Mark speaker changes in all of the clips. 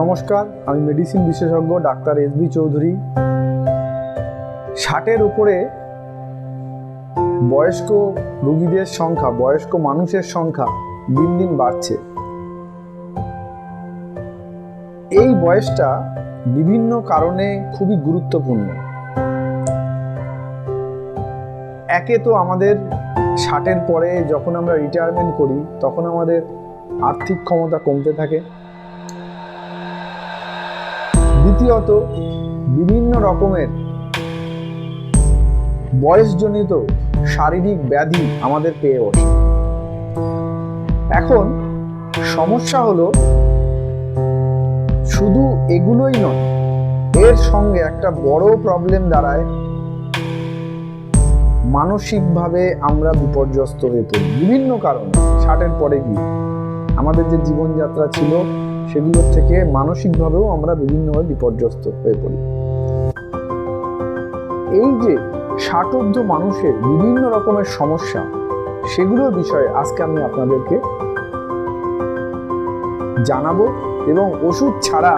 Speaker 1: নমস্কার, আমি মেডিসিন বিশেষজ্ঞ ডাক্তার এস বি চৌধুরী। ষাটের উপরে বয়স্ক রুগীদের সংখ্যা, বয়স্ক মানুষের সংখ্যা দিন দিন বাড়ছে। এই বয়সটা বিভিন্ন কারণে খুবই গুরুত্বপূর্ণ। একে তো আমাদের ষাটের পরে যখন আমরা রিটায়ারমেন্ট করি, তখন আমাদের আর্থিক ক্ষমতা কমতে থাকে। দ্বিতীয়ত বিভিন্ন রকমের বয়সজনিত শারীরিক ব্যাধি আমাদের পেয়ে বসে এখন সমস্যা হলো শুধু এগুলোই নয়, এর সঙ্গে একটা বড় প্রবলেম দাঁড়ায়। মানসিকভাবে আমরা বিপর্যস্ত হয়ে পড়ি। বিভিন্ন কারণে, ষাটের পরে গিয়ে। আমাদের যে জীবনযাত্রা ছিল সেগুলোর থেকে মানসিকভাবেও আমরা বিভিন্নভাবে বিপর্যস্ত হয়ে পড়ি। এই যে ষাটোর্ধ মানুষের বিভিন্ন রকমের সমস্যা, সেগুলোর বিষয়ে আজকে আমি আপনাদেরকে জানাব এবং ওষুধ ছাড়া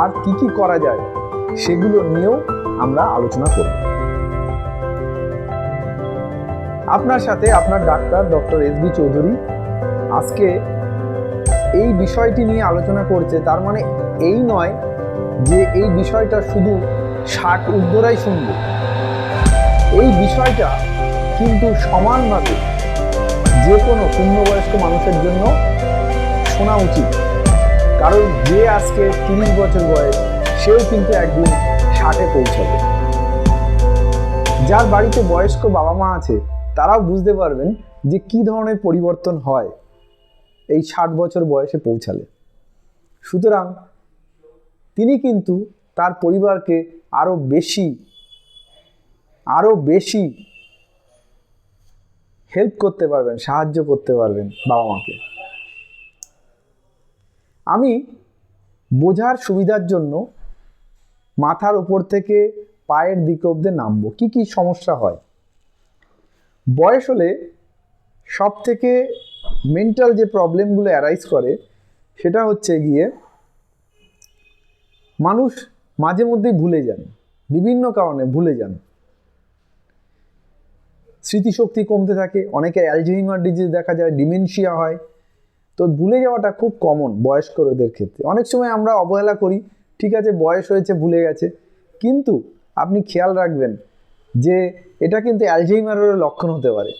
Speaker 1: আর কি কি করা যায় সেগুলো নিয়েও আমরা আলোচনা করব। আপনার সাথে আপনার doctor doctor S B Chowdhury আজকে এই বিষয়টি নিয়ে আলোচনা করছে, তার মানে এই নয় যে এই বিষয়টা শুধু ষাট ঊর্ধ্বরাই শুনবে। এই বিষয়টা কিন্তু সমানভাবে যে কোনো পূর্ণবয়স্ক মানুষের জন্য শোনা উচিত। কারণ যে আজকে তিরিশ বছর বয়স, সেও কিন্তু একদিন ষাটে পৌঁছাবে। যার বাড়িতে বয়স্ক বাবা মা আছে, তারাও বুঝতে পারবেন যে কি ধরনের পরিবর্তন হয়। এই ষাট বছর বয়সে পৌঁছালে। সুতরাং তিনি কিন্তু তার পরিবারকে আরও বেশি আরও বেশি হেল্প করতে পারবেন, সাহায্য করতে পারবেন বাবা মাকে। আমি বোঝার সুবিধার জন্য মাথার উপর থেকে পায়ের দিকে অব্দি নামবো। কি কি সমস্যা হয়? বয়স হলে সব থেকে মেন্টাল যে প্রবলেমগুলো অ্যারাইজ করে, সেটা হচ্ছে গিয়ে মানুষ মাঝে মধ্যেই ভুলে যান, বিভিন্ন কারণে ভুলে যান। স্মৃতিশক্তি কমতে থাকে, অনেকে অ্যালজেহিমার ডিজিজ দেখা যায় ডিমেনশিয়া হয়। তো ভুলে যাওয়াটা খুব কমন বয়স্কদের ক্ষেত্রে। অনেক সময় আমরা অবহেলা করি, ঠিক আছে, বয়স হয়েছে, ভুলে গেছে। কিন্তু আপনি খেয়াল রাখবেন যে এটা কিন্তু অ্যালজেইমারের লক্ষণ হতে পারে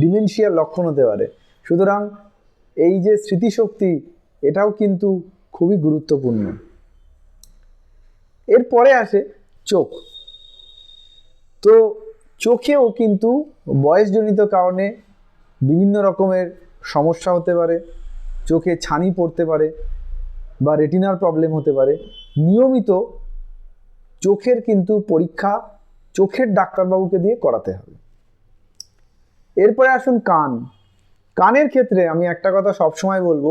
Speaker 1: ডিমেনশিয়ার লক্ষণ হতে পারে। সুতরাং এই যে স্মৃতিশক্তি, এটাও কিন্তু খুবই গুরুত্বপূর্ণ। এরপরে আসে চোখ। তো চোখেও কিন্তু বয়সজনিত কারণে বিভিন্ন রকমের সমস্যা হতে পারে, চোখে ছানি পড়তে পারে বা রেটিনার প্রবলেম হতে পারে। নিয়মিত চোখের কিন্তু পরীক্ষা চোখের ডাক্তারবাবুকে দিয়ে করাতে হবে। এরপরে আসুন কান। কানের ক্ষেত্রে আমি একটা কথা সবসময় বলব,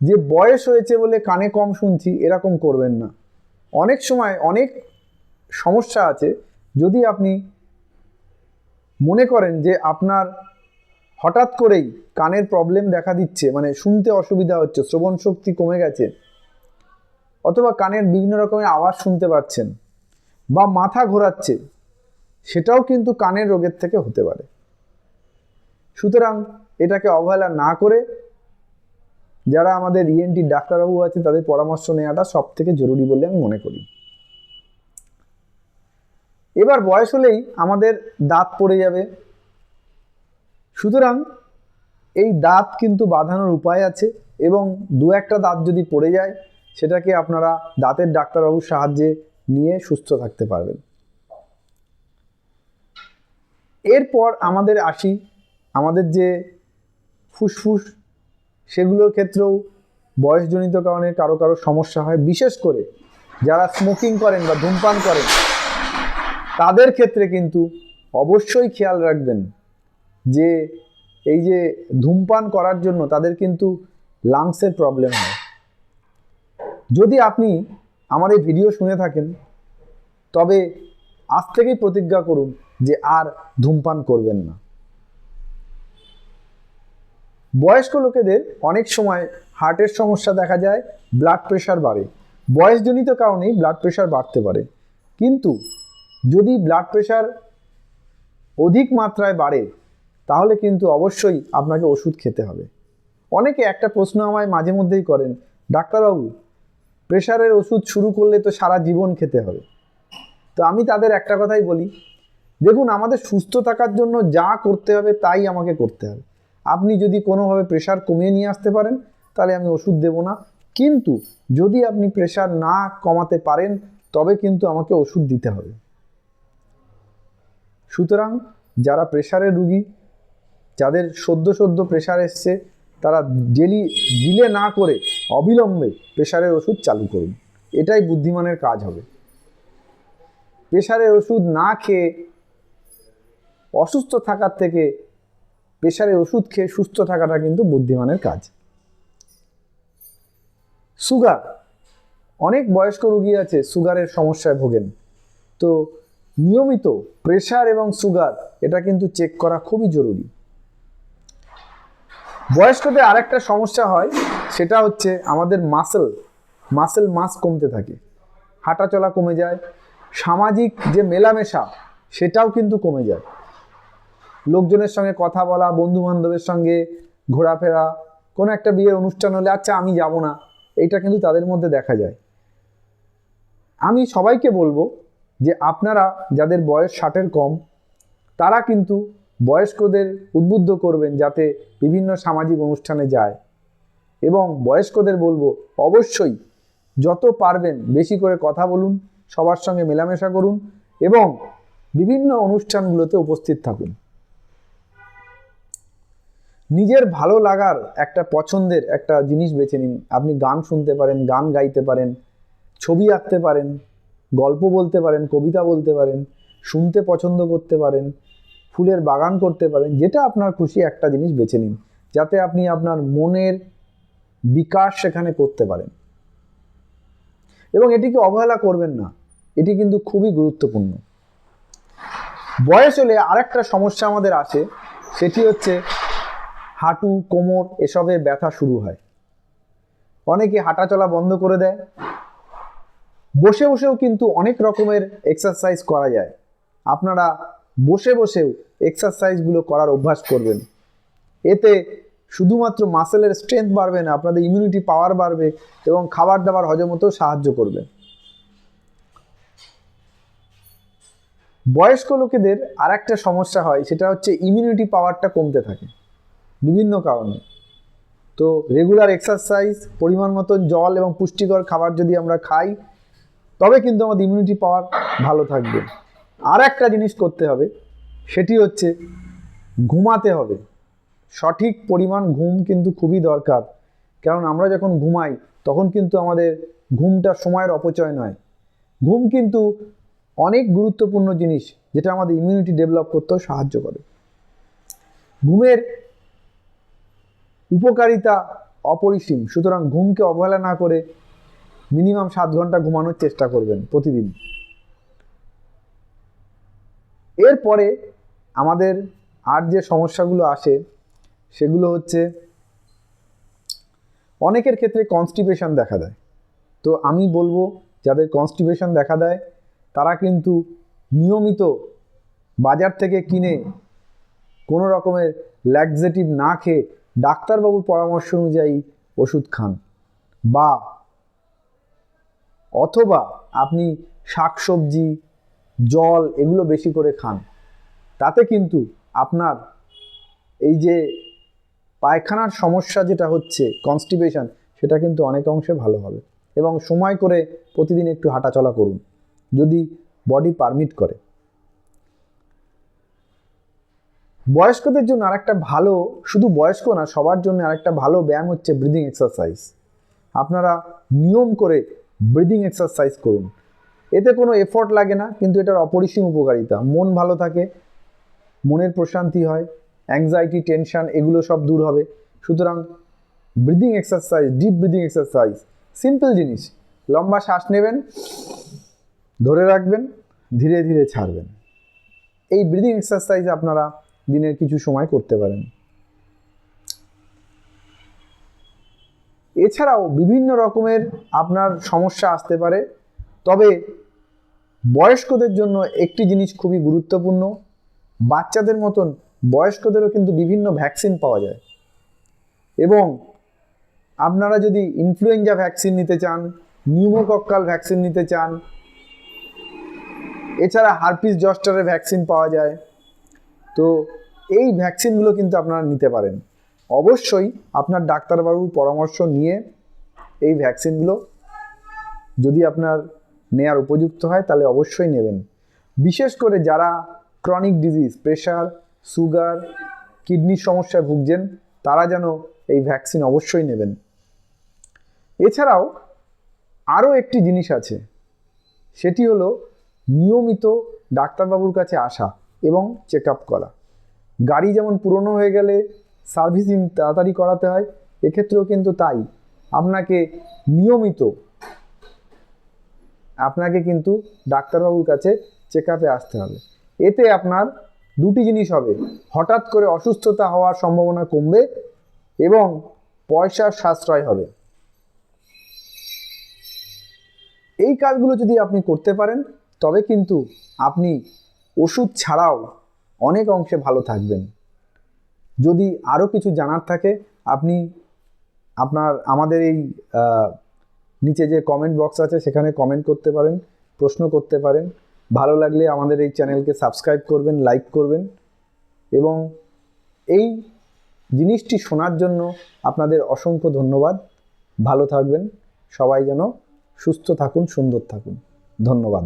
Speaker 1: যে বয়স হয়েছে বলে কানে কম শুনছি, এরকম করবেন না। অনেক সময় অনেক সমস্যা আছে, যদি আপনি মনে করেন যে আপনার হঠাৎ করেই কানের প্রবলেম দেখা দিচ্ছে মানে শুনতে অসুবিধা হচ্ছে, শ্রবণ শক্তি কমে গেছে, অথবা কানের বিভিন্ন রকমের আওয়াজ শুনতে পাচ্ছেন, বা মাথা ঘোরাচ্ছে, সেটাও কিন্তু কানের রোগের থেকে হতে পারে। সুতরাং এটাকে অবহেলা না করে যারা আমাদের ইএনটি ডাক্তারবাবু আছে, তাদের পরামর্শ নেওয়াটা সব থেকে জরুরি বলে আমি মনে করি। এবার বয়স হলেই আমাদের দাঁত পড়ে যাবে। সুতরাং এই দাঁত কিন্তু বাঁধানোর উপায় আছে এবং দু একটা দাঁত যদি পড়ে যায়, সেটাকে আপনারা দাঁতের ডাক্তারবাবুর সাহায্যে নিয়ে সুস্থ থাকতে পারবেন। এরপর আমাদের আসি, আমাদের যে ফুসফুস, সেগুলোর ক্ষেত্রেও বয়সজনিত কারণে কারও কারও সমস্যা হয়। বিশেষ করে যারা স্মোকিং করেন বা ধূমপান করেন, তাদের ক্ষেত্রে কিন্তু অবশ্যই খেয়াল রাখবেন যে এই যে ধূমপান করার জন্য তাদের কিন্তু লাংসের প্রবলেম হয়। যদি আপনি আমার এই ভিডিও শুনে থাকেন, তবে আজ থেকেই প্রতিজ্ঞা করুন যে আর ধূমপান করবেন না। বয়স্ক লোকেদের অনেক সময় হার্টের সমস্যা দেখা যায় ব্লাড প্রেশার বাড়ে। বয়সজনিত কারণেই ব্লাড প্রেশার বাড়তে পারে। কিন্তু যদি ব্লাড প্রেশার অধিক মাত্রায় বাড়ে, তাহলে কিন্তু অবশ্যই আপনাকে ওষুধ খেতে হবে। অনেকে একটা প্রশ্ন আমায় মাঝে মধ্যেই করেন, ডাক্তারবাবু প্রেশারের ওষুধ শুরু করলে তো সারা জীবন খেতে হবে। তো আমি তাদের একটা কথাই বলি, দেখুন, আমাদের সুস্থ থাকার জন্য যা করতে হবে তাই আমাকে করতে হবে। আপনি যদি কোনোভাবে প্রেশার কমিয়ে নিয়ে আসতে পারেন, তাহলে আমি ওষুধ দেবো না। কিন্তু যদি আপনি প্রেশার না কমাতে পারেন, তবে কিন্তু আমাকে ওষুধ দিতে হবে। সুতরাং যারা প্রেশারের রুগী, যাদের সদ্য সদ্য প্রেশার এসছে, তারা ডেলি ডিলে না করে অবিলম্বে প্রেশারের ওষুধ চালু করুন। এটাই বুদ্ধিমানের কাজ হবে। প্রেশারের ওষুধ না খেয়ে অসুস্থ থাকার থেকে প্রেশারের ওষুধ খেয়ে সুস্থ থাকাটা কিন্তু বুদ্ধিমানের কাজ। সুগার, অনেক বয়স্ক রুগী আছে সুগারের সমস্যায় ভোগেন। তো নিয়মিত প্রেশার এবং সুগার, এটা কিন্তু চেক করা খুবই জরুরি। বয়স্কদের আরেকটা সমস্যা হয়, সেটা হচ্ছে আমাদের মাসেল মাসেল মাস কমতে থাকে। হাঁটাচলা কমে যায়, সামাজিক যে মেলামেশা, সেটাও কিন্তু কমে যায়। লোকজনের সঙ্গে কথা বলা বন্ধু বান্ধবের সঙ্গে ঘোরাফেরা, কোনো একটা বিয়ের অনুষ্ঠান হলে আচ্ছা আমি যাব না। এইটা কিন্তু তাদের মধ্যে দেখা যায়। আমি সবাইকে বলব যে আপনারা যাদের বয়স ষাটের কম, তারা কিন্তু বয়স্কদের উদ্বুদ্ধ করবেন যাতে বিভিন্ন সামাজিক অনুষ্ঠানে যায়। এবং বয়স্কদের বলব, অবশ্যই যত পারবেন বেশি করে কথা বলুন, সবার সঙ্গে মেলামেশা করুন এবং বিভিন্ন অনুষ্ঠানগুলোতে উপস্থিত থাকুন। নিজের ভালো লাগার একটা পছন্দের একটা জিনিস বেছে নিন। আপনি গান শুনতে পারেন, গান গাইতে পারেন, ছবি আঁকতে পারেন, গল্প বলতে পারেন, কবিতা বলতে পারেন, শুনতে পছন্দ করতে পারেন, ফুলের বাগান করতে পারেন, যেটা আপনার খুশি একটা জিনিস বেছে নিন, যাতে আপনি আপনার মনের বিকাশ সেখানে করতে পারেন। এবং এটিকে অবহেলা করবেন না, এটি কিন্তু খুবই গুরুত্বপূর্ণ। বয়স হলে আরেকটা সমস্যা আমাদের আছে, সেটি হচ্ছে হাঁটু, কোমর এসবের ব্যথা শুরু হয়। অনেকে হাঁটা চলা বন্ধ করে দেয়। বসে বসেও কিন্তু অনেক রকমের এক্সারসাইজ করা যায়। আপনারা বসে বসেও এক্সারসাইজগুলো করার অভ্যাস করবেন। এতে শুধুমাত্র মাসেলের স্ট্রেংথ বাড়বে না, আপনাদের ইমিউনিটি পাওয়ার বাড়বে এবং খাবার দাবার হজমতেও সাহায্য করবে। বয়স্ক লোকেদের আর একটা সমস্যা হয়, সেটা হচ্ছে ইমিউনিটি পাওয়ারটা কমতে থাকে। বিভিন্ন কারণে। তো রেগুলার এক্সারসাইজ পরিমাণ মতন জল এবং পুষ্টিকর খাবার যদি আমরা খাই, তবে কিন্তু আমাদের ইমিউনিটি পাওয়ার ভালো থাকবে। আর একটা জিনিস করতে হবে, সেটি হচ্ছে ঘুমাতে হবে। সঠিক পরিমাণ ঘুম কিন্তু খুবই দরকার। কারণ আমরা যখন ঘুমাই, তখন কিন্তু আমাদের ঘুমটা সময়ের অপচয় নয়। ঘুম কিন্তু অনেক গুরুত্বপূর্ণ জিনিস, যেটা আমাদের ইমিউনিটি ডেভেলপ করতেও সাহায্য করে। ঘুমের উপকারিতা অপরিসীম। সুতরাং ঘুমকে অবহেলা না করে মিনিমাম সাত ঘণ্টা ঘুমানোর চেষ্টা করবেন প্রতিদিন। এরপরে আমাদের আর যে সমস্যাগুলো আসে, সেগুলো হচ্ছে অনেকের ক্ষেত্রে কনস্টিপেশন দেখা দেয়। তো আমি বলব, যাদের কনস্টিপেশন দেখা দেয়, তারা কিন্তু নিয়মিত বাজার থেকে কিনে কোনো রকমের ল্যাক্সেটিভ না খেয়ে ডাক্তারবাবুর পরামর্শ অনুযায়ী ওষুধ খান বা অথবা আপনি শাকসবজি, জল এগুলো বেশি করে খান। তাতে কিন্তু আপনার এই যে পায়খানার সমস্যা যেটা হচ্ছে কনস্টিপেশন সেটা কিন্তু অনেক অংশে ভালো হবে। এবং সময় করে প্রতিদিন একটু হাঁটাচলা করুন। যদি বডি পারমিট করে। বয়স্কদের জন্য আরেকটা ভালো, শুধু বয়স্ক না, সবার জন্য আরেকটা ভালো ব্যায়াম হচ্ছে ব্রিদিং এক্সারসাইজ আপনারা নিয়ম করে ব্রিদিং এক্সারসাইজ করুন। এতে কোনো এফোর্ট লাগে না, কিন্তু এটার অপরিসীম উপকারিতা। মন ভালো থাকে, মনের প্রশান্তি হয় অ্যাংজাইটি টেনশান এগুলো সব দূর হবে। সুতরাং breathing exercise deep breathing exercise simple জিনিস। লম্বা শ্বাস নেবেন, ধরে রাখবেন, ধীরে ধীরে ছাড়বেন। এই ব্রিদিং এক্সারসাইজ আপনারা দিনের কিছু সময় করতে পারেন। এছাড়াও বিভিন্ন রকমের আপনার সমস্যা আসতে পারে, তবে বয়স্কদের জন্য একটি জিনিস খুবই গুরুত্বপূর্ণ, বাচ্চাদের মতন বয়স্কদেরও কিন্তু বিভিন্ন ভ্যাকসিন পাওয়া যায়। এবং আপনারা যদি ইনফ্লুয়েঞ্জা ভ্যাকসিন নিতে চান, নিউমোকক্কাল ভ্যাকসিন নিতে চান, এছাড়া হারপিস জস্টারের ভ্যাকসিন পাওয়া যায় তো এই ভ্যাকসিনগুলো কিন্তু আপনারা নিতে পারেন। অবশ্যই আপনার ডাক্তারবাবুর পরামর্শ নিয়ে এই ভ্যাকসিনগুলো যদি আপনার নেয়ার উপযুক্ত হয় তাহলে অবশ্যই নেবেন। বিশেষ করে যারা ক্রনিক ডিজিজ প্রেশার সুগার কিডনির সমস্যায় ভুগছেন, তারা যেন এই ভ্যাকসিন অবশ্যই নেবেন। এছাড়াও আরও একটি জিনিস আছে, সেটি হলো নিয়মিত ডাক্তারবাবুর কাছে আসা। এবং চেক আপ করা। গাড়ি যেমন পুরনো হয়ে গেলে সার্ভিসিং তাড়াতাড়ি করাতে হয়, এক্ষেত্রেও কিন্তু তাই। আপনাকে নিয়মিত আপনাকে কিন্তু ডাক্তারবাবুর কাছে চেক আপে আসতে হবে। এতে আপনার দুটি জিনিস হবে, হঠাৎ করে অসুস্থতা হওয়ার সম্ভাবনা কমবে এবং পয়সার সাশ্রয় হবে। এই কাজগুলো যদি আপনি করতে পারেন, তবে কিন্তু আপনি ওষুধ ছাড়াও অনেক অংশে ভালো থাকবেন। যদি আরও কিছু জানার থাকে, আপনি আপনার, আমাদের এই নিচে যে কমেন্ট বক্স আছে, সেখানে কমেন্ট করতে পারেন, প্রশ্ন করতে পারেন। ভালো লাগলে আমাদের এই চ্যানেলকে সাবস্ক্রাইব করবেন লাইক করবেন এবং এই জিনিসটি শোনার জন্য আপনাদের অসংখ্য ধন্যবাদ। ভালো থাকবেন। সবাই যেন সুস্থ থাকুন, সুন্দর থাকুন। ধন্যবাদ।